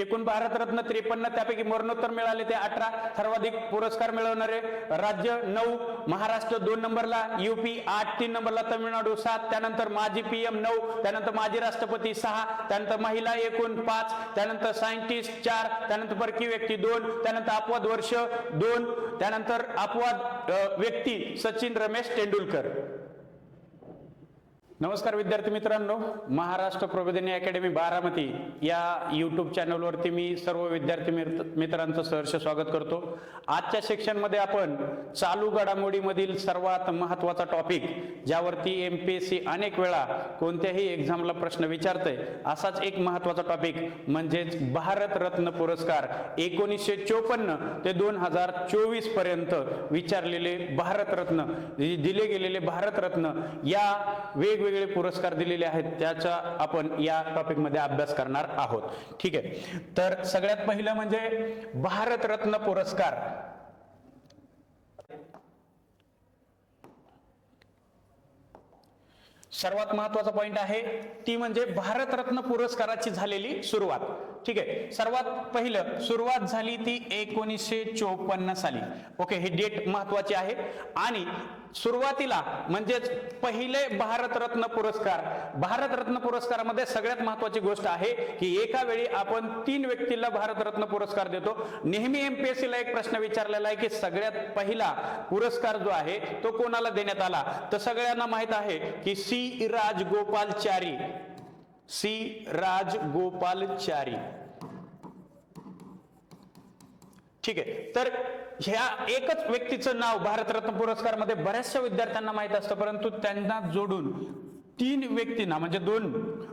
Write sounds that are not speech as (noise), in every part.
एकूण भारतरत्न त्रेपन्न त्यापैकी मरणोत्तर मिळाले ते अठरा. सर्वाधिक पुरस्कार मिळवणारे राज्य नऊ महाराष्ट्र दोन नंबरला युपी आठ तीन नंबरला तामिळनाडू सात त्यानंतर माजी पीएम नऊ त्यानंतर माजी राष्ट्रपती सहा त्यानंतर महिला एकूण पाच त्यानंतर सायंटिस्ट चार त्यानंतर परकी व्यक्ती दोन त्यानंतर अपवाद वर्ष दोन त्यानंतर अपवाद व्यक्ती सचिन रमेश तेंडुलकर. नमस्कार विद्यार्थी मित्रांनो महाराष्ट्र प्रबोधिनी अकॅडमी बारामती या यूट्यूब चॅनलवरती मी सर्व विद्यार्थी मित्र- मित्रांचं सहर्ष स्वागत करतो. आजच्या सेक्शनमध्ये आपण चालू घडामोडीमधील सर्वात महत्त्वाचा टॉपिक ज्यावरती एम पी एस सी अनेक वेळा कोणत्याही एक्झामला प्रश्न विचारते असाच एक महत्त्वाचा टॉपिक म्हणजेच भारतरत्न पुरस्कार एकोणीसशे चोपन्न ते दोन हजार चोवीसपर्यंत विचारलेले भारतरत्न दिले गेलेले भारतरत्न या वेगवेगळ्या वेगवेगळे पुरस्कार दिलेले आहेत त्याचा आपण या टॉपिकमध्ये अभ्यास करणार आहोत. ठीक आहे. तर सगळ्यात पहिलं म्हणजे भारतरत्न पुरस्कार. सर्वात महत्त्वाचा पॉइंट आहे ती म्हणजे भारतरत्न पुरस्काराची झालेली सुरुवात. ठीक आहे. सर्वात पहिलं सुरुवात झाली ती एकोणीसशे चोपन्न साली. ओके हे डेट महत्वाची आहे. आणि सुरुवातीला म्हणजेच पहिले भारतरत्न पुरस्कार. भारतरत्न पुरस्कारामध्ये सगळ्यात महत्वाची गोष्ट आहे की एका वेळी आपण तीन व्यक्तीला भारतरत्न पुरस्कार देतो. नेहमी एमपीएससी ला एक प्रश्न विचारलेला आहे की सगळ्यात पहिला पुरस्कार जो आहे तो कोणाला देण्यात आला? तर सगळ्यांना माहीत आहे की सी राजगोपालचारी सी राजगोपालचारी. ठीक आहे. तर ह्या एकच व्यक्तीचं नाव भारतरत्न पुरस्कारमध्ये बऱ्याचशा विद्यार्थ्यांना माहीत असतं परंतु त्यांना जोडून तीन व्यक्तींना म्हणजे दोन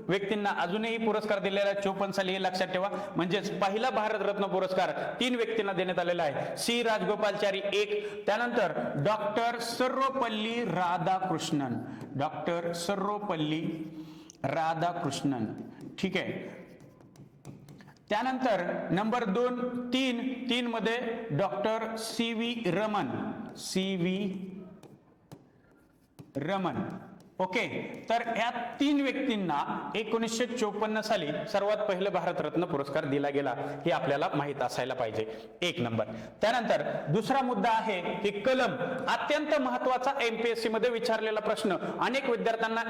व्यक्तींना अजूनही पुरस्कार दिलेला आहे. चोपन्न साली हे लक्षात ठेवा. म्हणजेच पहिला भारतरत्न पुरस्कार तीन व्यक्तींना देण्यात आलेला आहे. सी राजगोपालचारी एक. त्यानंतर डॉक्टर सर्वपल्ली राधाकृष्णन. डॉक्टर सर्वपल्ली राधाकृष्णन. ठीक आहे. त्यानंतर नंबर दोन तीन तीन मध्ये doctor C V Raman. C V Raman. Okay तर या तीन व्यक्तींना एकोणीसशे चोपन्न साली सर्वात पहिलं भारतरत्न पुरस्कार दिला गेला हे आपल्याला माहीत असायला पाहिजे. एक नंबर. त्यानंतर दुसरा मुद्दा आहे की कलम अत्यंत महत्त्वाचा एमपीएससी मध्ये विचारलेला प्रश्न. अनेक विद्यार्थ्यांना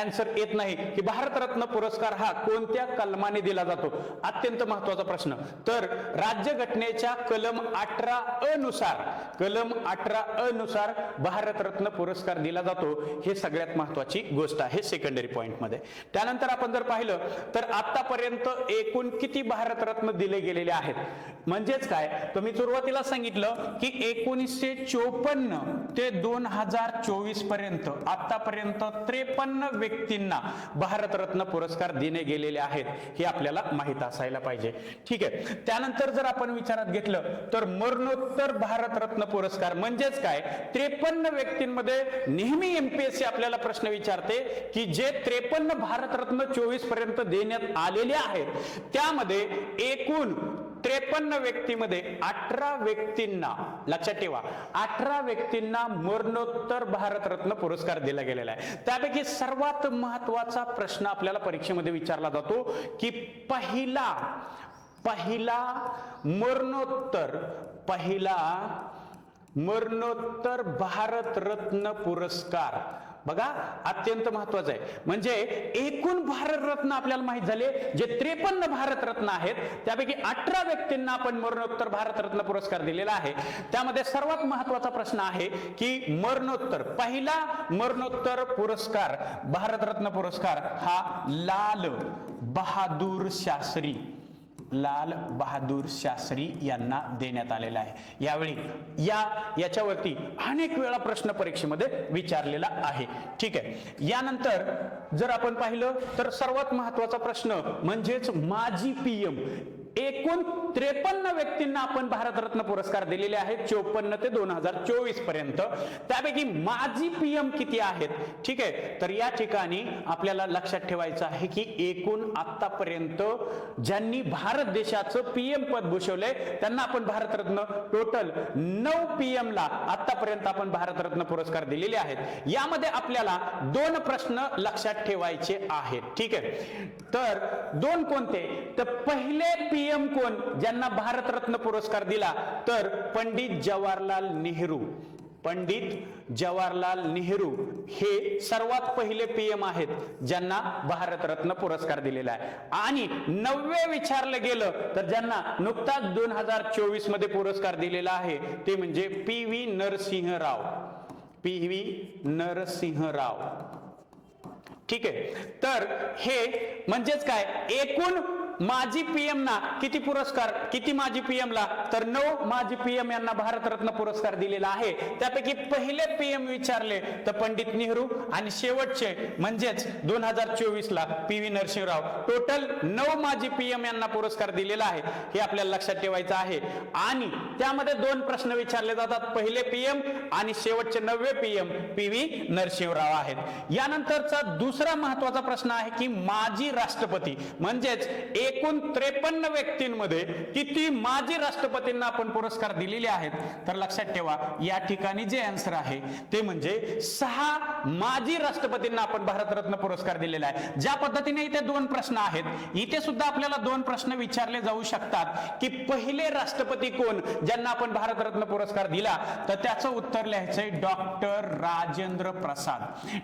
आन्सर येत नाही की भारतरत्न पुरस्कार हा कोणत्या कलमाने दिला जातो? अत्यंत महत्त्वाचा प्रश्न. तर राज्यघटनेच्या कलम अठरा अनुसार कलम अठरा अनुसार भारतरत्न पुरस्कार दिला जातो हे सगळ्यात महत्वाची गोष्ट आहे सेकंडरी पॉईंटमध्ये त्यानंतर आपण जर पाहिलं तर आतापर्यंत एकूण किती भारतरत्न दिले गेलेले आहेत? म्हणजेच काय? तर मी सुरुवातीला सांगितलं की एकोणीसशे चोपन्न ते दोन हजार चोवीसपर्यंत आतापर्यंत त्रेपन्न व्यक्तींना भारतरत्न पुरस्कार दिले गेलेले आहेत हे आपल्याला माहीत असायला पाहिजे. ठीक आहे. त्यानंतर जर आपण विचारात घेतलं तर मरणोत्तर भारतरत्न पुरस्कार म्हणजेच काय? त्रेपन्न व्यक्तींमध्ये नेहमी एमपीएससी आपल्याला प्रश्न विचारते की जे त्रेपन्न भारतरत्न चोवीसपर्यंत देण्यात आलेले आहेत त्यामध्ये एकूण त्रेपन्न व्यक्तीमध्ये अठरा व्यक्तींना लक्षात ठेवा अठरा व्यक्तींना मरणोत्तर भारतरत्न पुरस्कार दिला गेलेला आहे. त्यापैकी सर्वात महत्त्वाचा प्रश्न आपल्याला परीक्षेमध्ये विचारला जातो की पहिला पहिला मरणोत्तर पहिला मरणोत्तर भारतरत्न पुरस्कार बघा अत्यंत महत्वाचं आहे. म्हणजे एकूण भारतरत्न आपल्याला माहीत झाले जे त्रेपन्न भारतरत्न आहेत त्यापैकी अठरा व्यक्तींना आपण मरणोत्तर भारतरत्न पुरस्कार दिलेला आहे. त्यामध्ये सर्वात महत्त्वाचा प्रश्न आहे की मरणोत्तर पहिला मरणोत्तर पुरस्कार भारतरत्न पुरस्कार हा लाल बहादूर शास्त्री. लाल बहादूर शास्त्री यांना देण्यात आलेला आहे. यावेळी या याच्यावरती अनेक वेळा प्रश्न परीक्षेमध्ये विचारलेला आहे. ठीक आहे. यानंतर जर आपण पाहिलं तर सर्वात महत्त्वाचा प्रश्न म्हणजेच माजी पीएम एकूण त्रेपन्न व्यक्तींना आपण भारतरत्न पुरस्कार दिलेले आहेत चोपन्न ते दोन हजार चोवीसपर्यंत. त्यापैकी माजी पीएम किती आहेत? ठीक आहे तर या ठिकाणी आपल्याला लक्षात ठेवायचं आहे की एकूण आतापर्यंत ज्यांनी भारत देशाचं पीएम पद भूषवलंय त्यांना आपण भारतरत्न टोटल नऊ पीएम ला आतापर्यंत आपण भारतरत्न पुरस्कार दिलेले आहेत. यामध्ये आपल्याला दोन प्रश्न लक्षात ठेवायचे आहेत. ठीक आहे तर दोन कोणते? तर पहिले पीएम कोण? ज्यांना भारतरत्न पुरस्कार दिला. तर पंडित जवाहरलाल नेहरू. पंडित जवाहरलाल नेहरू हे सर्वात पहिले पीएम आहेत ज्यांना भारतरत्न पुरस्कार दिलेला आहे. आणि नववे विचारलं गेलं तर ज्यांना नुकताच दोन हजार चोवीसमध्ये पुरस्कार दिलेला आहे ते म्हणजे P V Narasimha Rao P V Narasimha Rao ठीक आहे. तर हे म्हणजेच काय? एकूण माजी पीएम ना किती पुरस्कार किती माजी पीएम ला तर नऊ माजी पीएम यांना भारतरत्न पुरस्कार दिलेला आहे. त्यापैकी पहिले पीएम विचारले तर पंडित नेहरू आणि शेवटचे म्हणजेच दोन हजार चोवीस ला पी व्ही नरसिंहराव. टोटल नऊ माजी पीएम यांना पुरस्कार दिलेला आहे. हे आपल्याला लक्षात ठेवायचं आहे. आणि त्यामध्ये दोन प्रश्न विचारले जातात. पहिले पीएम आणि शेवटचे नववे पीएम पी व्ही नरसिंहराव आहेत. यानंतरचा दुसरा महत्त्वाचा प्रश्न आहे की माजी राष्ट्रपती म्हणजेच एकूण त्रेपन्न व्यक्तींमध्ये किती माजी राष्ट्रपतींना आपण पुरस्कार दिलेले आहेत? तर लक्षात ठेवा या ठिकाणी जे आन्सर आहे ते म्हणजे सहा माजी राष्ट्रपतींना आपण भारतरत्न पुरस्कार दिलेला आहे. ज्या पद्धतीने इथे दोन प्रश्न आहेत इथे सुद्धा आपल्याला दोन प्रश्न विचारले जाऊ शकतात की पहिले राष्ट्रपती कोण? ज्यांना आपण भारतरत्न पुरस्कार दिला तर त्याचं उत्तर लिहायचंय डॉक्टर राजेंद्र प्रसाद.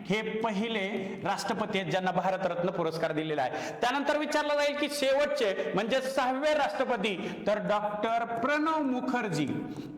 हे पहिले राष्ट्रपती आहेत ज्यांना भारतरत्न पुरस्कार दिलेला आहे. त्यानंतर विचारलं जाईल की शेवटचे म्हणजे सहावे राष्ट्रपती. तर डॉक्टर प्रणव मुखर्जी.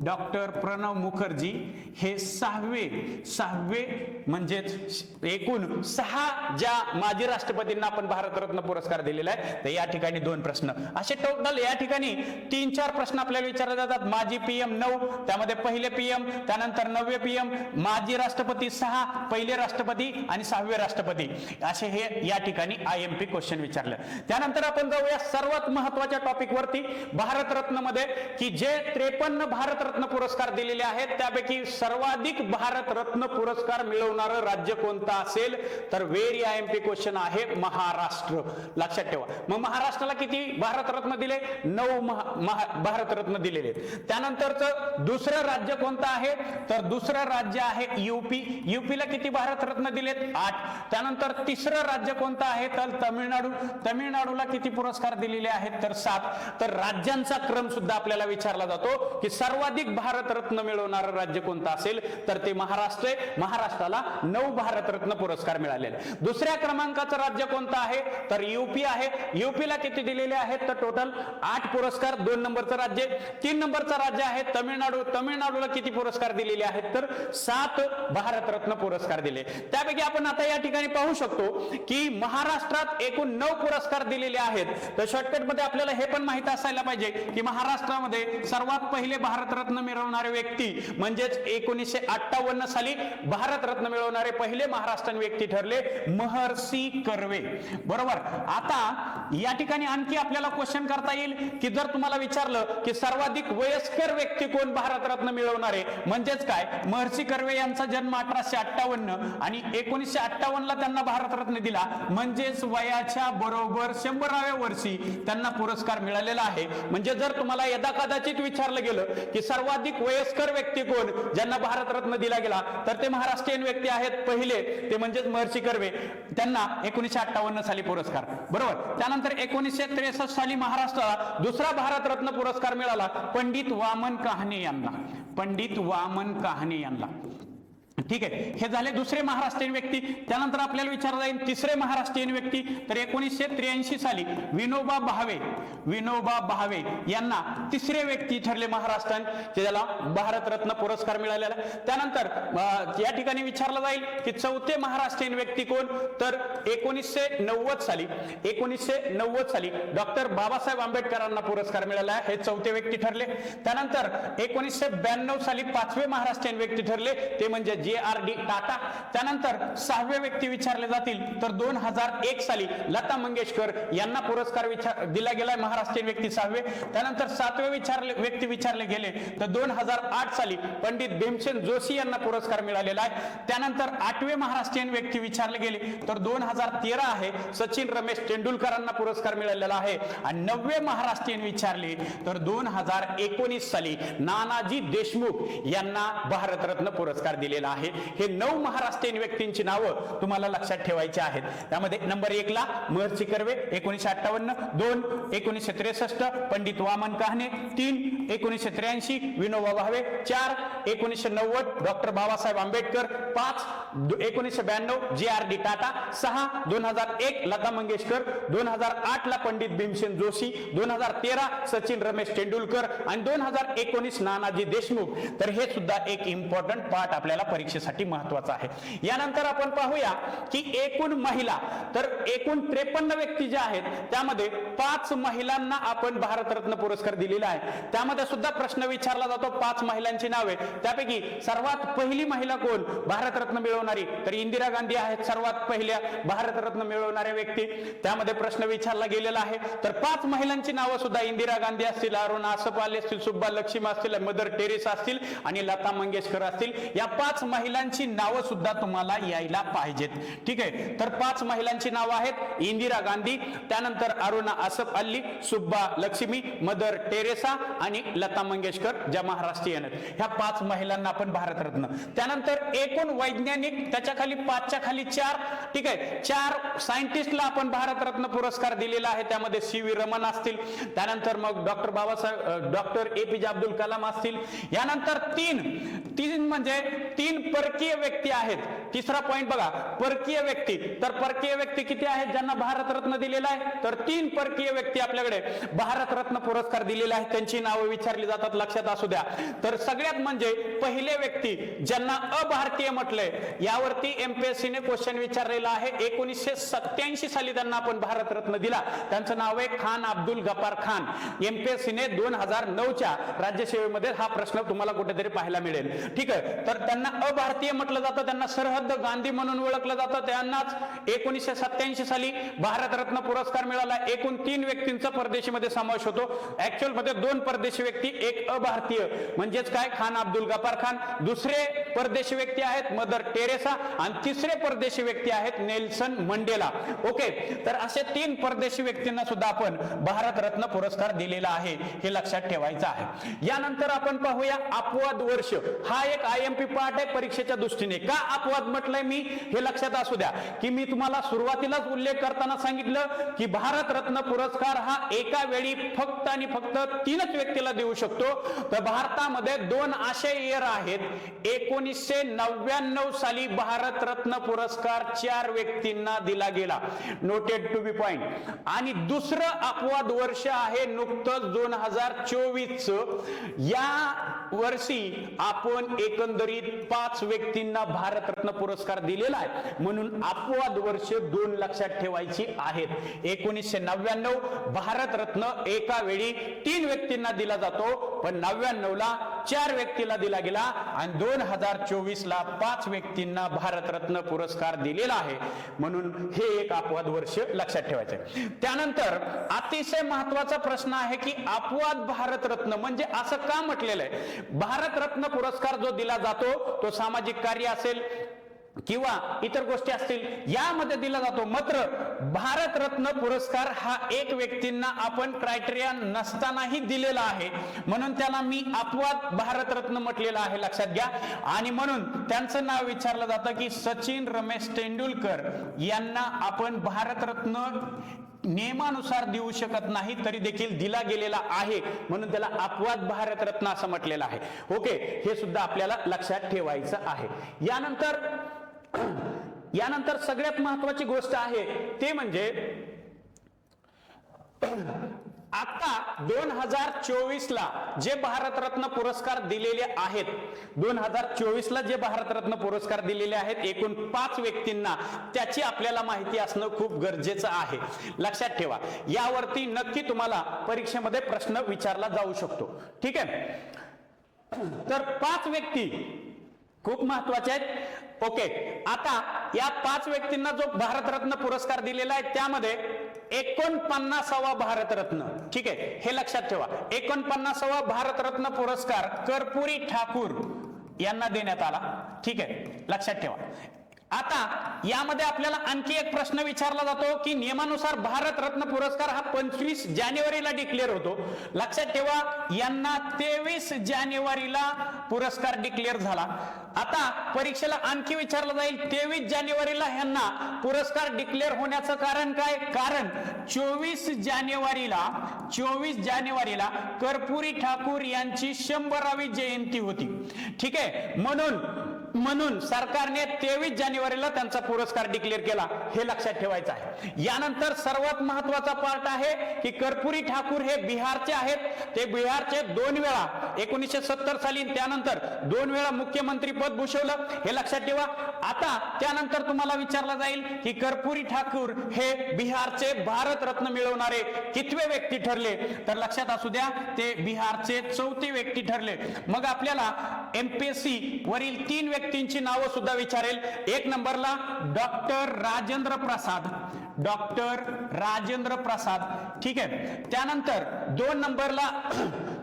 डॉक्टर प्रणव मुखर्जी हे सहावे सहावे म्हणजेच एकूण सहा ज्या माजी राष्ट्रपतींना आपण भारतरत्न पुरस्कार दिलेला आहे तर या ठिकाणी दोन प्रश्न. असे टोटल या ठिकाणी तीन चार प्रश्न आपल्याला विचारले जातात. माजी पीएम नऊ त्यामध्ये पहिले पीएम त्यानंतर नववे पीएम माजी राष्ट्रपती सहा पहिले राष्ट्रपती आणि सहावे राष्ट्रपती. असे हे या ठिकाणी आय एम पी क्वेश्चन विचारलं. त्यानंतर आपण जाऊ जाऊया सर्वात महत्त्वाच्या टॉपिक वरती भारतरत्नमध्ये की जे त्रेपन्न भारतरत्न पुरस्कार दिलेले आहेत त्यापैकी सर्वाधिक भारतरत्न पुरस्कार मिळवणारं राज्य कोणतं असेल? तर very I M P question आहे महाराष्ट्र. लक्षात ठेवा. मग महाराष्ट्राला किती भारतरत्न दिले? नऊ महा- महा- भारतरत्न दिलेले त्यानंतरच त्यानंतरचं दुसरं राज्य कोणतं आहे? तर दुसरं राज्य आहे युपी युपीला किती भारतरत्न दिलेत? आठ. त्यानंतर तिसरं राज्य कोणतं आहे? तर तमिळनाडू. तमिळनाडूला किती पुरस्कार दिलेले आहेत तर सात. तर राज्यांचा क्रम सुद्धा आपल्याला विचारला जातो की सर्वाधिक भारतरत्न मिळवणारं राज्य कोणतं असेल? तर ते महाराष्ट्र आहे. महाराष्ट्राला नऊ भारतरत्न पुरस्कार मिळालेले दुसऱ्या क्रमांकाचं राज्य कोणतं आहे? तर युपी आहे. युपीला किती दिलेले आहेत? तर टोटल आठ पुरस्कार दोन नंबरचं राज्य तीन नंबरचं राज्य आहे तमिळनाडू. तमिळनाडूला किती पुरस्कार दिलेले आहेत? तर सात भारतरत्न पुरस्कार दिले त्यापैकी आपण आता या ठिकाणी पाहू शकतो की महाराष्ट्रात एकूण नऊ पुरस्कार दिलेले आहेत. तर शॉर्टकटमध्ये आपल्याला हे पण माहीत असायला पाहिजे की महाराष्ट्रामध्ये सर्वात पहिले भारतरत्न मिळवणारे व्यक्ती म्हणजेच एकोणीसशे अठ्ठावन्न साली भारतरत्न मिळवणारे पहिले महाराष्ट्रीयन व्यक्ती ठरले महर्षी कर्वे. बरोबर? आता या ठिकाणी आणखी आपल्याला क्वेश्चन करता येईल की जर तुम्हाला विचारलं की सर्वाधिक वयस्कर व्यक्ती कोण भारतरत्न मिळवणारे? म्हणजेच काय? महर्षी कर्वे यांचा जन्म अठराशे अठ्ठावन्न आणि एकोणीसशे अठ्ठावन्न ला त्यांना भारतरत्न दिला. म्हणजेच वयाच्या बरोबर शंभराव्या वर्षी त्यांना पुरस्कार मिळालेला आहे. म्हणजे जर तुम्हाला यदा कदाचित विचारलं गेलं की सर्वाधिक वयस्कर व्यक्ती कोण ज्यांना भारतरत्न दिला गेला तर ते महाराष्ट्रीयन व्यक्ती आहेत पहिले ते म्हणजेच महर्षी कर्वे. त्यांना एकोणीसशे अठ्ठावन्न साली पुरस्कार. बरोबर? त्यानंतर एकोणीसशे त्रेसष्ट साली महाराष्ट्राला दुसरा भारतरत्न पुरस्कार मिळाला पंडित वामन कहाणे यांना. पंडित वामन कहाणे यांना. ठीक आहे. हे झाले दुसरे महाराष्ट्रीयन व्यक्ती. त्यानंतर आपल्याला विचारलं जाईल तिसरे महाराष्ट्रीयन व्यक्ती. तर एकोणीसशे त्र्याऐंशी साली विनोबा भावे विनोबा भावे यांना तिसरे व्यक्ती ठरले महाराष्ट्रात ज्याला भारतरत्न पुरस्कार मिळालेला. त्यानंतर या ठिकाणी विचारलं जाईल की चौथे महाराष्ट्रीयन व्यक्ती कोण? तर एकोणीसशे नव्वद साली एकोणीसशे नव्वद साली डॉक्टर बाबासाहेब आंबेडकरांना पुरस्कार मिळाला. हे चौथे व्यक्ती ठरले. त्यानंतर एकोणीसशे ब्याण्णव साली पाचवे महाराष्ट्रीयन व्यक्ती ठरले. ते म्हणजे जे आर डी टाटा त्यानंतर सहावे व्यक्ती विचारले जातील तर दोन हजार एक साली लता मंगेशकर यांना पुरस्कार विचार दिला गेलाय महाराष्ट्रीयन व्यक्ती सहावे. त्यानंतर सातवे विचारले व्यक्ती विचारले गेले तर दोन हजार आठ साली पंडित भीमसेन जोशी यांना पुरस्कार मिळालेला आहे. त्यानंतर आठवे महाराष्ट्रीयन व्यक्ती विचारले गेले तर दोन हजार तेरा आहे सचिन रमेश तेंडुलकरांना पुरस्कार मिळालेला आहे. आणि नववे महाराष्ट्रीयन विचारले तर दोन हजार एकोणीस साली नानाजी देशमुख यांना भारतरत्न पुरस्कार दिलेला आहे. हे नऊ महाराष्ट्रीयन व्यक्तींची नावं तुम्हाला लक्षात ठेवायची आहेत. त्यामध्ये नंबर एक ला महर्षी कर्वे एकोणीशे अठ्ठावन्न दोन एकोणीशे त्रेसष्ट पंडित वामन कहाणे तीन एकोणीशे त्र्याऐंशी विनोबा भावे चार एकोणीशे नव्वद डॉक्टर बाबासाहेब आंबेडकर पाच एकोणीशे एकोणीसशे ब्याण्णव जे आर डी टाटा सहा दोन हजार एक लता मंगेशकर दोन हजार आठ ला पंडित भीमसेन जोशी दोन हजार तेरा सचिन रमेश तेंडुलकर आणि दोन हजार एकोणीस नानाजी देशमुख. तर हे सुद्धा एक इम्पॉर्टंट पार्ट आपल्याला परीक्षा परीक्षेसाठी महत्त्वाचा आहे. यानंतर आपण पाहूया की एकूण महिला तर एकूण त्रेपन्न व्यक्ती ज्या आहेत त्यामध्ये पाच महिलांना आपण भारतरत्न पुरस्कार दिलेला आहे. त्यामध्ये सुद्धा प्रश्न विचारला जातो पाच महिलांची नावे. त्यापैकी सर्वात पहिली महिला कोण? भारतरत्न मिळवणारी. तर इंदिरा गांधी आहेत सर्वात पहिल्या भारतरत्न मिळवणाऱ्या व्यक्ती. त्यामध्ये प्रश्न विचारला गेलेला आहे. तर पाच महिलांची नावं सुद्धा इंदिरा गांधी असतील अरुणा आसपाले असतील सुब्बा लक्ष्मी असतील मदर टेरेस असतील आणि लता मंगेशकर असतील. या पाच महिला महिलांची नावं सुद्धा तुम्हाला यायला पाहिजेत. ठीक आहे? तर पाच महिलांची नावं आहेत. इंदिरा गांधी त्यानंतर अरुणा आसफ अल्ली सुब्बा लक्ष्मी मदर टेरेसा आणि लता मंगेशकर ज्या महाराष्ट्रीयन आहेत. ह्या पाच महिलांना आपण भारतरत्न. त्यानंतर एकूण वैज्ञानिक त्याच्याखाली पाचच्या खाली चार. ठीक आहे? चार सायंटिस्टला आपण भारतरत्न पुरस्कार दिलेला आहे. त्यामध्ये सी व्ही रमन असतील. त्यानंतर मग doctor Babasaheb doctor A P J Abdul Kalam असतील. यानंतर तीन. तीन म्हणजे तीन परकीय व्यक्ती आहेत. तिसरा पॉइंट बघा परकीय व्यक्ती. तर परकीय व्यक्ती किती आहेत? ज्यांना भारतरत्न दिलेला आहे तर तीन परकीय व्यक्ती आपल्याकडे भारतरत्न पुरस्कार दिलेले आहेत. त्यांची नावं विचारली जातात लक्षात असू द्या. तर सगळ्यात म्हणजे पहिले व्यक्ती ज्यांना अभारतीय म्हटलंय यावरती एमपीएससी ने क्वेश्चन विचारलेला आहे. एकोणीसशे सत्याऐंशी साली त्यांना आपण भारतरत्न दिला. त्यांचं नाव आहे खान अब्दुल गफार खान. एमपीएससी ने दोन हजार नऊच्या राज्यसेवेमध्ये हा प्रश्न तुम्हाला कुठेतरी पाहायला मिळेल. ठीक आहे? तर त्यांना अभारतीय म्हटलं जातं त्यांना सरहद सरहद्द गांधी म्हणून ओळखलं जातं. त्यांनाच एकोणीसशे सत्याऐंशी साली भारतरत्न पुरस्कार मिळाला. एकूण तीन व्यक्तींचा परदेशीमध्ये समावेश होतो. ऍक्च्युअलमध्ये दोन परदेशी व्यक्ती एक अभारतीय. म्हणजेच काय? खान अब्दुल गफार खान. दुसरे परदेशी व्यक्ती आहेत मदर टेरेसा आणि तिसरे परदेशी व्यक्ती आहेत नेल्सन मंडेला. ओके तर असे तीन परदेशी व्यक्तींना सुद्धा आपण भारतरत्न पुरस्कार दिलेला आहे हे लक्षात ठेवायचं आहे. यानंतर आपण पाहूया अपवाद वर्ष. हा एक आय एम पी पार्ट आहे परीक्षेच्या दृष्टीने. का अपवाद म्हटलंय मी हे लक्षात असू द्या. की मी तुम्हाला सुरुवातीलाच उल्लेख करताना सांगितलं की भारतरत्न पुरस्कार हा एका वेळी फक्त आणि फक्त तीनच व्यक्तीला देऊ शकतो. तर भारतामध्ये दोन असे इयर आहेत. एकोणीसशे नव्याण्णव साली भारतरत्न पुरस्कार चार व्यक्तींना दिला गेला. नोटेड टू बी पॉइंट आणि दुसरं अपवाद वर्ष आहे नुकतंच दोन हजार चोवीस. या वर्षी आपण एकंदरीत पाच व्यक्तींना भारतरत्न पुरस्कार दिलेला आहे. म्हणून अपवाद वर्ष दोन लक्षात ठेवायची आहेत. एकोणीसशे नव्याण्णव भारतरत्न एका वेळी तीन व्यक्तींना दिला जातो पण नव्याण्णव ला चार व्यक्तीला दिला गेला आणि दोन हजार चोवीस ला पाच व्यक्तींना भारतरत्न पुरस्कार दिलेला आहे. म्हणून हे एक अपवाद वर्ष लक्षात ठेवायचे त्यानंतर अतिशय महत्त्वाचा प्रश्न आहे की अपवाद भारतरत्न म्हणजे असं का म्हटलेलं आहे? भारतरत्न पुरस्कार जो दिला जातो तो सामाजिक कार्य असेल किंवा इतर गोष्टी असतील यामध्ये दिला जातो. मात्र भारतरत्न पुरस्कार हा एक व्यक्तींना आपण क्रायटेरिया नसतानाही दिलेला आहे. म्हणून त्याला मी अपवाद भारतरत्न म्हटलेला आहे लक्षात घ्या. आणि म्हणून त्यांचं नाव विचारलं जातं की सचिन रमेश तेंडुलकर यांना आपण भारतरत्न नियमानुसार देऊ शकत नाही तरी देखील दिला गेलेला आहे. म्हणून त्याला अपवाद भारतरत्न असं म्हटलेलं आहे. ओके हे सुद्धा आपल्याला लक्षात ठेवायचं आहे. यानंतर यानंतर सगळ्यात महत्वाची गोष्ट आहे ते म्हणजे आता दोन हजार चोवीस ला जे भारतरत्न पुरस्कार दिलेले आहेत दोन हजार चोवीस ला जे भारतरत्न पुरस्कार दिलेले आहेत एकूण पाच व्यक्तींना त्याची आपल्याला माहिती असणं खूप गरजेचं आहे. लक्षात ठेवा यावरती नक्की तुम्हाला परीक्षेमध्ये प्रश्न विचारला जाऊ शकतो. ठीक आहे? तर पाच व्यक्ती खूप महत्त्वाचे आहेत. ओके. आता या पाच व्यक्तींना जो भारतरत्न पुरस्कार दिलेला आहे त्यामध्ये एकोणपन्नासावा भारतरत्न. ठीक आहे? हे लक्षात ठेवा. एकोणपन्नासावा भारतरत्न पुरस्कार कर्पुरी ठाकूर यांना देण्यात आला. ठीक आहे? लक्षात ठेवा. आता यामध्ये आपल्याला आणखी एक प्रश्न विचारला जातो की नियमानुसार भारत रत्न पुरस्कार हा पंचवीस जानेवारीला डिक्लेअर होतो. लक्षात ठेवा यांना तेवीस जानेवारीला पुरस्कार डिक्लेअर झाला. आता परीक्षेला आणखी विचारलं जाईल तेवीस जानेवारीला ह्यांना पुरस्कार डिक्लेअर होण्याचं कारण काय? कारण चोवीस जानेवारीला चोवीस जानेवारीला कर्पुरी ठाकूर यांची शंभरावी जयंती होती. ठीक आहे? म्हणून म्हणून सरकारने तेवीस जानेवारी जानेवारीला त्यांचा पुरस्कार डिक्लेअर केला हे लक्षात ठेवायचं आहे. यानंतर सर्वात महत्त्वाचा पार्ट आहे की कर्पुरी ठाकूर हे बिहारचे आहेत. ते बिहारचे दोन वेळा एकोणीसशे सत्तर साली त्यानंतर दोन वेळा मुख्यमंत्री पद भूषवलं. हे लक्षात ठेवा. आता त्यानंतर तुम्हाला विचारला जाईल की कर्पुरी ठाकूर हे बिहारचे भारत रत्न मिळवणारे कितवे व्यक्ती ठरले? तर लक्षात असू द्या ते बिहारचे चौथे व्यक्ती ठरले. मग आपल्याला एमपीएससी वरील तीन व्यक्तींची नावं सुद्धा विचारेल. एक नंबरला डॉक्टर राजेंद्र प्रसाद. डॉक्टर राजेंद्र प्रसाद. ठीक आहे? त्यानंतर दोन नंबरला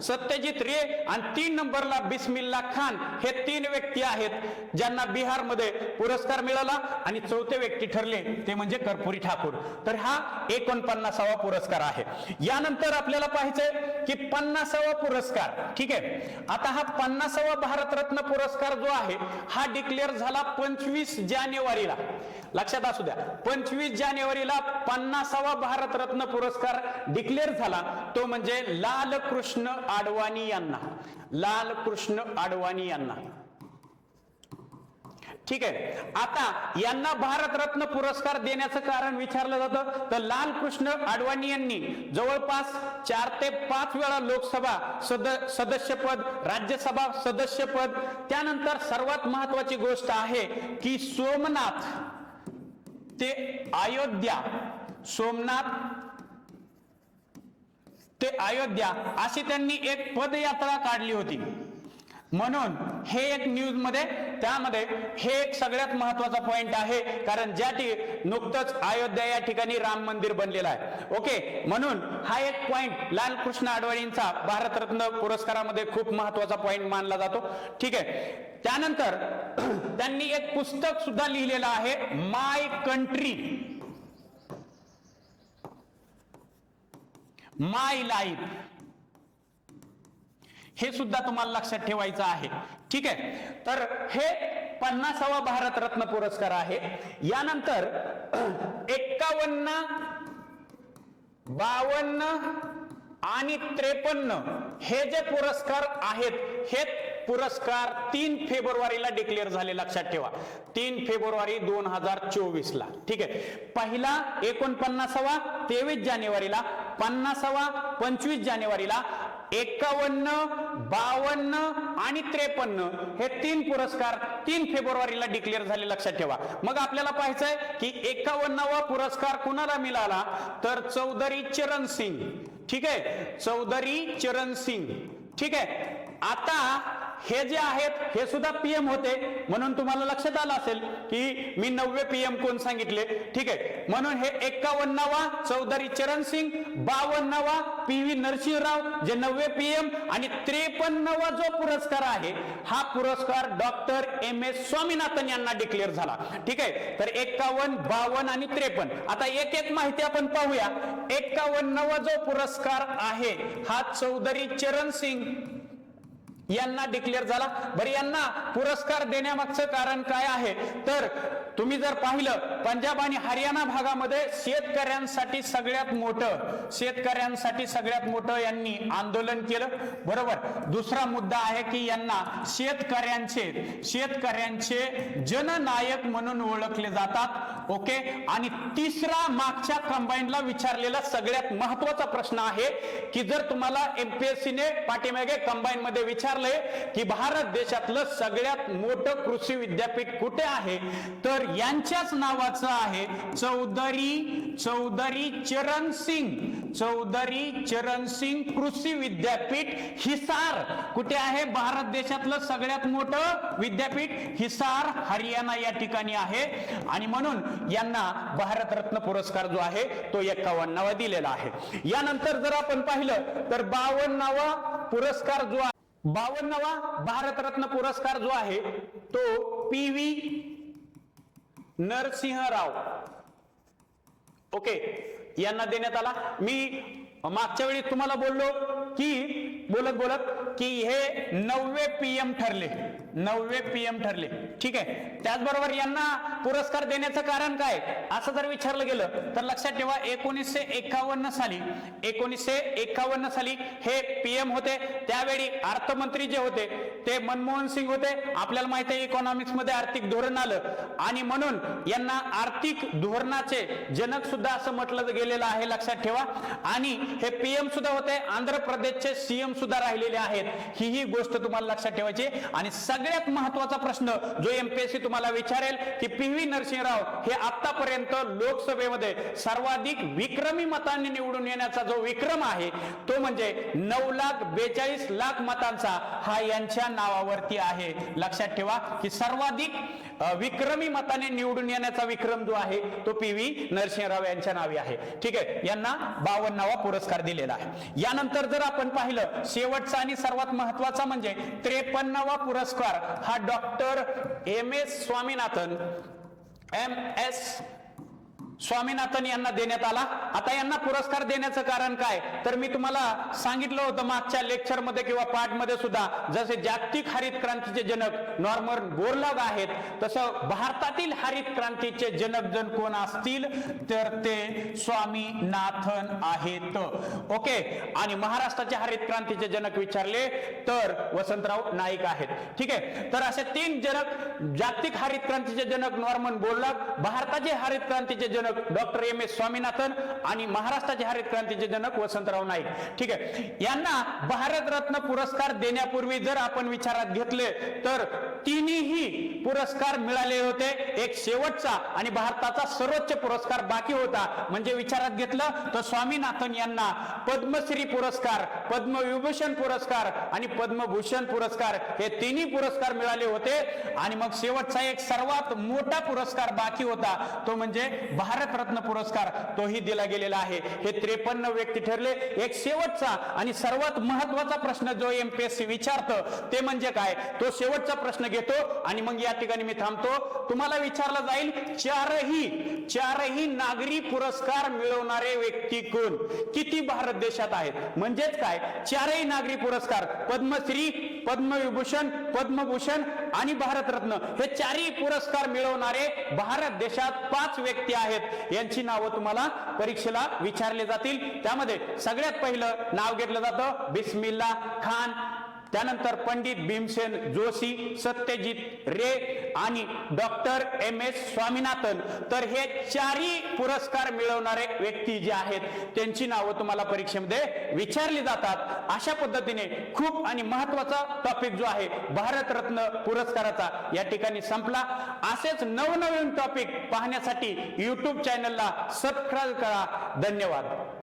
सत्यजित रे आणि तीन नंबरला बिस्मिल्ला खान हे तीन व्यक्ती आहेत ज्यांना बिहारमध्ये पुरस्कार मिळाला आणि चौथे व्यक्ती ठरले ते म्हणजे कर्पुरी ठाकूर. तर हा एकोणपन्नासावा पुरस्कार आहे. यानंतर आपल्याला पाहायचंय की पन्नासावा पुरस्कार ठीक आहे? आता हा पन्नासावा भारतरत्न पुरस्कार जो आहे हा डिक्लेअर झाला पंचवीस जानेवारीला. लक्षात असू द्या पंचवीस जानेवारीला पन्नासावा भारतरत्न पुरस्कार डिक्लेअर झाला तो म्हणजे लाल कृष्ण आडवाणी यांना. लालकृष्ण आडवाणी यांना. ठीक आहे. आता यांना भारतरत्न पुरस्कार देण्याचं कारण विचारलं जातं. तर लालकृष्ण आडवाणी यांनी जवळपास चार ते पाच वेळा लोकसभा सद सदस्यपद राज्यसभा सदस्यपद त्यानंतर सर्वात महत्वाची गोष्ट आहे की सोमनाथ ते अयोध्या सोमनाथ ते अयोध्या अशी त्यांनी एक पदयात्रा काढली होती. म्हणून हे एक न्यूजमध्ये त्यामध्ये हे एक सगळ्यात महत्त्वाचा पॉइंट आहे. कारण ज्या नुकतंच अयोध्या या ठिकाणी राम मंदिर बनलेलं आहे. ओके म्हणून हा एक पॉइंट लालकृष्ण आडवाणींचा भारतरत्न पुरस्कारामध्ये खूप महत्त्वाचा पॉइंट मानला जातो. ठीक आहे? त्यानंतर (clears throat) त्यांनी एक पुस्तक सुद्धा लिहिलेलं आहे माय कंट्री माय लाईफ हे सुद्धा तुम्हाला लक्षात ठेवायचं आहे. ठीक आहे? तर हे पन्नासावा भारतरत्न पुरस्कार आहे. यानंतर (clears throat) एक्कावन्न बावन्न आणि त्रेपन्न हे जे पुरस्कार आहेत हे पुरस्कार तीन फेब्रुवारीला डिक्लेअर झाले लक्षात ठेवा. तीन फेब्रुवारी दोन हजार चोवीस ला ठीक आहे? पहिला एकोणपन्नासावा तेवीस जानेवारीला. पन्नासावा पंचवीस जानेवारीला एकावन्न बावन्न आणि त्रेपन्न हे तीन पुरस्कार तीन फेब्रुवारीला डिक्लेअर झाले लक्षात ठेवा. मग आपल्याला पाहायचंय की एकावन्नावा पुरस्कार कुणाला मिळाला? तर चौधरी चरण सिंग. ठीक आहे? चौधरी चरण सिंग. ठीक आहे? आता हे जे आहेत हे सुद्धा पीएम होते. म्हणून तुम्हाला लक्षात आलं असेल की मी नववे पीएम कोण सांगितले? ठीक आहे. म्हणून हे एक्कावन्नावा चौधरी चरण सिंग बावन्नावा पी व्ही नरसिंहराव जे नववे पीएम आणि त्रेपन्नवा जो पुरस्कार आहे हा पुरस्कार डॉक्टर एम एस स्वामीनाथन यांना डिक्लेअर झाला. ठीक आहे? तर एक्कावन्न बावन्न आणि त्रेपन्न. आता एक एक माहिती आपण पाहूया. एक्कावन्नवा जो पुरस्कार आहे हा चौधरी चरण सिंग यांना डिक्लेअर झाला. बरं यांना पुरस्कार देण्यामागचं कारण काय आहे? तर तुम्ही जर पाहिलं पंजाब आणि हरियाणा भागामध्ये शेतकऱ्यांसाठी सगळ्यात मोठं शेतकऱ्यांसाठी सगळ्यात मोठं यांनी आंदोलन केलं. बरोबर? दुसरा मुद्दा आहे की यांना शेतकऱ्यांचे शेतकऱ्यांचे जननायक म्हणून ओळखले जातात ओके? आणि तिसरा मागच्या कंबाईनला विचारलेला सगळ्यात महत्त्वाचा प्रश्न आहे की जर तुम्हाला एमपीएससी ने पाठीमागे कंबाईन मध्ये विचारले की भारत देशातलं सगळ्यात मोठं कृषी विद्यापीठ कुठे आहे तर यांच्याच नावाचं आहे. चौधरी चौधरी चरण सिंग. चौधरी चरण सिंग कृषी विद्यापीठ हिसार. कुठे आहे? भारत देशातलं सगळ्यात मोठं विद्यापीठ हिसार हरियाणा या ठिकाणी आहे. आणि म्हणून यांना भारतरत्न पुरस्कार जो आहे तो एक्कावन्नावा दिलेला आहे. यानंतर जर आपण पाहिलं तर बावन्नावा पुरस्कार जो आहे बावन्नावा भारतरत्न पुरस्कार जो आहे तो पी व्ही नरसिंहराव. ओके यांना देण्यात आला. मी मागच्या वेळी तुम्हाला बोललो की बोलत बोलत की हे नववे पीएम ठरले. नववे पी एम ठरले. ठीक आहे? त्याचबरोबर यांना पुरस्कार देण्याचं कारण काय? असं जर विचारलं गेलं तर लक्षात ठेवा एकोणीसशे एकावन्न साली एकोणीसशे एकावन्न साली हे पी एम होते. त्यावेळी अर्थमंत्री जे होते ते मनमोहन सिंग होते. आपल्याला माहिती आहे इकॉनॉमिक्समध्ये आर्थिक धोरण आलं. आणि म्हणून यांना आर्थिक धोरणाचे जनक सुद्धा असं म्हटलं गेलेलं आहे लक्षात ठेवा. आणि हे पीएम सुद्धा होते. आंध्र प्रदेशचे सीएम सुद्धा राहिलेले आहेत. ही ही गोष्ट तुम्हाला लक्षात ठेवायची आणि सगळे सगळ्यात महत्त्वाचा प्रश्न जो एमपीएससी तुम्हाला विचारेल की पी व्ही नरसिंहराव हे आतापर्यंत लोकसभेमध्ये सर्वाधिक विक्रमी मतांनी निवडून येण्याचा जो विक्रम आहे तो म्हणजे नऊ लाख बेचाळीस लाख मतांचा हा यांच्या नावावरती आहे. लक्षात ठेवा की सर्वाधिक विक्रमी मताने निवडून येण्याचा विक्रम जो आहे तो पी व्ही नरसिंहराव यांच्या नावे आहे. ठीक आहे? यांना बावन्नावा पुरस्कार दिलेला आहे. यानंतर जर आपण पाहिलं शेवटचा आणि सर्वात महत्त्वाचा म्हणजे त्रेपन्नावा पुरस्कार हा doctor M S Swaminathan M S Swaminathan यांना देण्यात आला. आता यांना पुरस्कार देण्याचं कारण काय? तर मी तुम्हाला सांगितलं होतं मागच्या लेक्चरमध्ये किंवा पाठमध्ये सुद्धा जसे जागतिक हरित क्रांतीचे जनक नॉर्मन बोरलॉग आहेत तसं भारतातील हरित क्रांतीचे जनक जण कोण असतील तर ते स्वामीनाथन आहेत. ओके? आणि महाराष्ट्राचे हरित क्रांतीचे जनक विचारले तर वसंतराव नाईक आहेत. ठीक आहे? तर असे तीन जनक जागतिक हरित क्रांतीचे जनक नॉर्मन बोरलॉग भारताचे हरित क्रांतीचे जनक डॉक्टर एम एस स्वामीनाथन आणि महाराष्ट्राचे हरित क्रांतीचे जनक वसंतराव नाईक. ठीक आहे. यांना भारतरत्न पुरस्कार देण्यापूर्वी जर आपण विचारात घेतले तर तिन्ही पुरस्कार मिळाले होते. एक शेवटचा आणि भारताचा सर्वोच्च पुरस्कार बाकी होता. म्हणजे विचारात घेतलं तर स्वामीनाथन यांना पद्मश्री पुरस्कार पद्मविभूषण पुरस्कार आणि पद्मभूषण पुरस्कार हे तिन्ही पुरस्कार मिळाले होते. आणि मग शेवटचा एक सर्वात मोठा पुरस्कार बाकी होता तो म्हणजे भारत भारतरत्न पुरस्कार तोही दिला गेलेला आहे. हे त्रेपन्न व्यक्ती ठरले. एक शेवटचा आणि सर्वात महत्त्वाचा प्रश्न जो एमपीएससी विचारतं ते म्हणजे काय? तो शेवटचा प्रश्न घेतो आणि मग या ठिकाणी मी थांबतो. तुम्हाला विचारला जाईल चारही चारही नागरी पुरस्कार मिळवणारे व्यक्ती कोण? किती भारत देशात आहेत? म्हणजेच काय? चारही नागरी पुरस्कार पद्मश्री पद्मविभूषण पद्मभूषण आणि भारतरत्न हे चारही पुरस्कार मिळवणारे भारत देशात पाच व्यक्ती आहेत. आहेत यांची नावं तुम्हाला परीक्षेला विचारले जातील. त्यामध्ये सगळ्यात पहिलं नाव घेतलं जातं बिस्मिल्ला खान. त्यानंतर पंडित भीमसेन जोशी सत्यजित रे आणि डॉक्टर एम एस स्वामीनाथन. तर हे चारही पुरस्कार मिळवणारे व्यक्ती जे आहेत त्यांची नावं तुम्हाला परीक्षेमध्ये विचारली जातात. अशा पद्धतीने खूप आणि महत्त्वाचा टॉपिक जो आहे भारतरत्न पुरस्काराचा या ठिकाणी संपला. असेच नवनवीन टॉपिक पाहण्यासाठी युट्यूब चॅनलला सबस्क्राईब करा. धन्यवाद.